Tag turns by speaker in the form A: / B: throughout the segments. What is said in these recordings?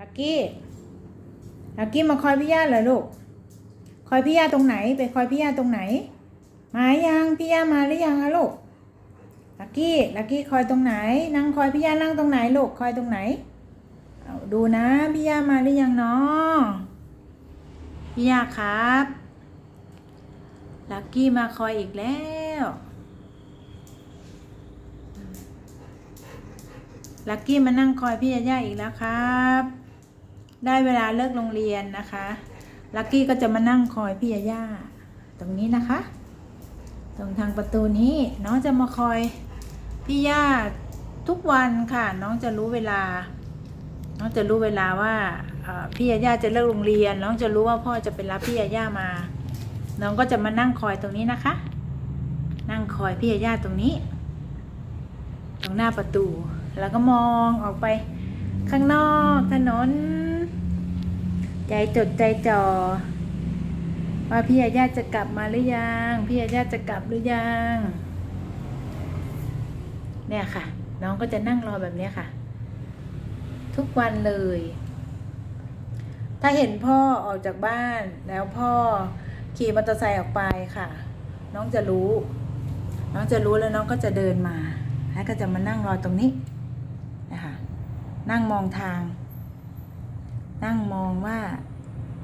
A: ลักกี้ลักกี้มาคอยพี่ย่าเหรอลูก คอยพี่ย่าตรงไหน ไปคอยพี่ย่าตรงไหน มายังพี่ย่ามาหรือยังอะลูกลักกี้ลักกี้คอยตรงไหน นั่งคอยพี่ย่านั่งตรงไหนลูกคอยตรงไหนเอาดูนะพี่ย่ามาหรือยังเนาะพี่ย่าครับลักกี้มาคอยอีกแล้วลักกี้มานั่งคอยพี่ยาย่าอีกแล้วครับ ได้เวลาเลิกโรงเรียนนะคะ ลักกี้ก็จะมานั่งคอยพี่ยาย่าตรงนี้นะคะ ตรงทางประตูนี้น้องจะมาคอยพี่ย่าทุกวันค่ะ น้องจะรู้เวลา น้องจะรู้เวลาว่าพี่ยาย่าจะเลิกโรงเรียน น้องจะรู้ว่าพ่อจะไปรับพี่ยาย่ามา น้องก็จะมานั่งคอยตรงนี้นะคะ นั่งคอยพี่ยาย่าตรงนี้ ตรงหน้าประตู แล้วก็มองออกไปข้างนอกถนน ใจจดใจจ่อว่าพี่ยาย่าจะกลับมาหรือยัง พี่ยาย่าจะกลับหรือยัง เนี่ยค่ะ น้องก็จะนั่งรอแบบนี้ค่ะ ทุกวันเลย ถ้าเห็นพ่อออกจากบ้านแล้วพ่อขี่มอเตอร์ไซค์ออกไปค่ะ น้องจะรู้ น้องจะรู้แล้วน้องก็จะเดินมา แล้วก็จะมานั่งรอตรงนี้นะคะนั่งมองทาง นั่งมองว่า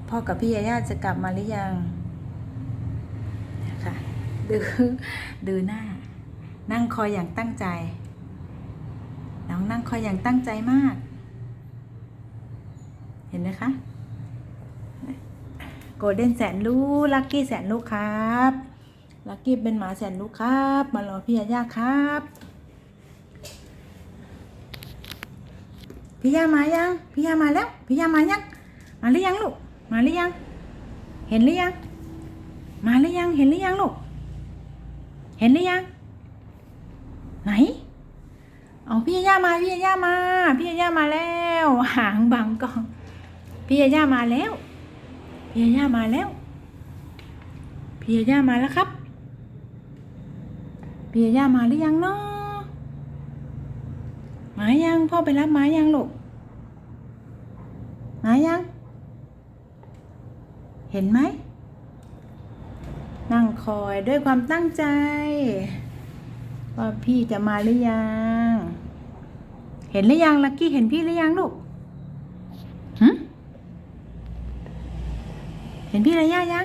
A: พ่อกับพี่ยาย่าจะกลับมาหรือยังนะคะดูดูหน้า นั่งคอยอย่างตั้งใจ น้องนั่งคอยอย่างตั้งใจมาก เห็นไหมคะโกลเด้นแสนรู้ลักกี้แสนรู้ครับลักกี้เป็นหมาแสนรู้ครับ มารอพี่ยาย่าครับ พี่ยามายัง พี่ยามาแล้ว พี่ยามายัง มาหรือยังลูก มาหรือยัง เห็นหรือยัง มาหรือยัง เห็นหรือยังลูก เห็นหรือยัง ไหนเอาพี่ย่ามา พี่ย่ามา พี่ย่ามาแล้ว หางบังกอง พี่ย่ามาแล้ว พี่ย่ามาแล้ว พี่ย่ามาแล้วครับ พี่ย่ามาหรือยังเนาะ พ่อไปรับมายังลูกมายัง เห็นไหม นั่งคอยด้วยความตั้งใจ ว่าพี่จะมาหรือยัง เห็นหรือยังลักกี้เห็นพี่หรือยังลูกเห็นพี่ระยะยัง